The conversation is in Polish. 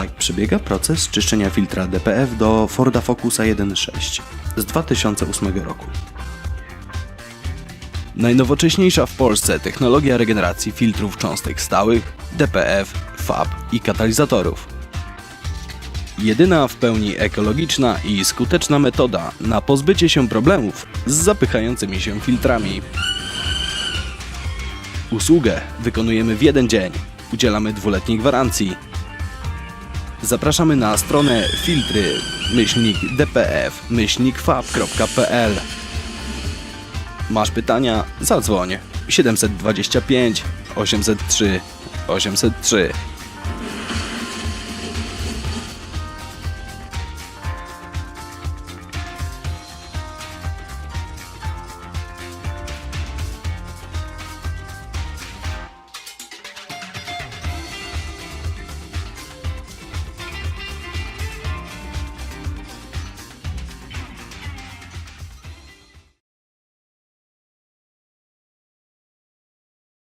Tak przebiega proces czyszczenia filtra DPF do Forda Focusa 1.6 z 2008 roku. Najnowocześniejsza w Polsce technologia regeneracji filtrów cząstek stałych, DPF, FAB i katalizatorów. Jedyna w pełni ekologiczna i skuteczna metoda na pozbycie się problemów z zapychającymi się filtrami. Usługę wykonujemy w jeden dzień. Udzielamy dwuletniej gwarancji. Zapraszamy na stronę filtry myślnik dpf fab.pl Masz pytania? Zadzwoń. 725 803 803